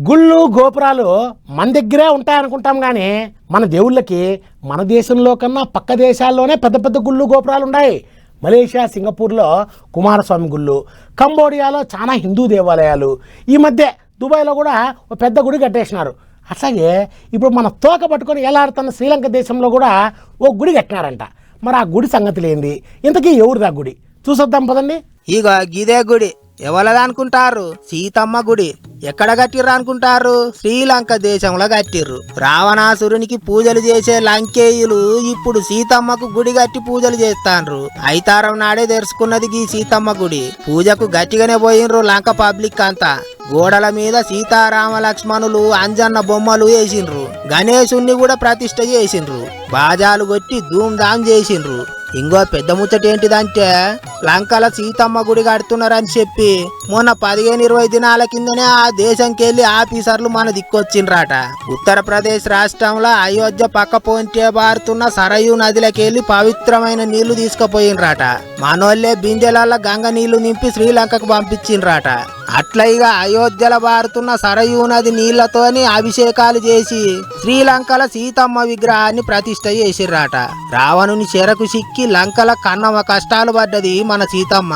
గుళ్ళు గోపురాలు మన దగ్గరే ఉంటాయనుకుంటాం కానీ మన దేవుళ్ళకి మన దేశంలో కన్నా పక్క దేశాల్లోనే పెద్ద పెద్ద గుళ్ళు గోపురాలు ఉన్నాయి మలేషియా సింగపూర్లో కుమారస్వామి గుళ్ళు కంబోడియాలో చాలా హిందూ దేవాలయాలు. ఈ మధ్య దుబాయ్లో కూడా ఒక పెద్ద గుడి కట్టేసినారు. అట్లాగే ఇప్పుడు మన తోక పట్టుకొని ఎలాడుతున్న శ్రీలంక దేశంలో కూడా ఓ గుడి కట్టినారంట. మరి ఆ గుడి సంగతి లేనిది. ఇంతకీ ఎవరిదా గుడి? చూసొద్దాం పదండి. ఇక గిదే గుడి. ఎవలదనుకుంటారు? సీతమ్మ గుడి. ఎక్కడ కట్టిర్రు అనుకుంటారు శ్రీలంక దేశంలో కట్టిర్రు. రావణాసురునికి పూజలు చేసే లంకేయులు ఇప్పుడు సీతమ్మకు గుడి కట్టి పూజలు చేస్తాండ్రు. ఐతారం నాడే తెరుచుకున్నది ఈ సీతమ్మ గుడి. పూజకు గట్టిగానే పోయినరు లంక పబ్లిక్ అంతా. గోడల మీద సీతారామ లక్ష్మణులు అంజన్న బొమ్మలు వేసిండ్రు. గణేశుణ్ణి కూడా ప్రతిష్ట చేసిండ్రు. బాజాలు కొట్టి ధూమ్ చేసిండ్రు. ఇంకో పెద్ద ముచ్చట ఏంటిదంటే లంకల సీతమ్మ గుడి కడుతున్నారని చెప్పి మొన్న పదిహేను ఇరవై దినాల కిందనే ఆ దేశంకెళ్ళి ఆఫీసర్లు మన దిక్కొచ్చిండ్రట. ఉత్తరప్రదేశ్ రాష్ట్రంలో అయోధ్య పక్క పొంటే బారుతున్న సరయు నదిలకెళ్ళి పవిత్రమైన నీళ్ళు తీసుకుపోయిండ్రట. మనోళ్ళే బిందెలల్ల గంగ నీళ్ళు నింపి శ్రీలంకకు పంపించిండ్రట. అట్లా ఇక అయోధ్యల బారుతున్న సరయూ నది నీళ్ళతోని అభిషేకాలు చేసి శ్రీలంకల సీతమ్మ విగ్రహాన్ని ప్రతిష్ట చేసిర్రాట. రావణుని చెరకు సిక్కి లంకల కన్నమ కష్టాలు పడ్డది మన సీతమ్మ.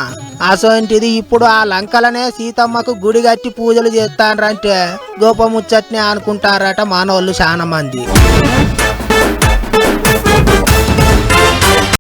అసోంటిది ఇప్పుడు ఆ లంకలనే సీతమ్మకు గుడి కట్టి పూజలు చేస్తాండ్రంటే గోపముచ్చట్నే అనుకుంటారట మానవాళ్ళు చాలా మంది.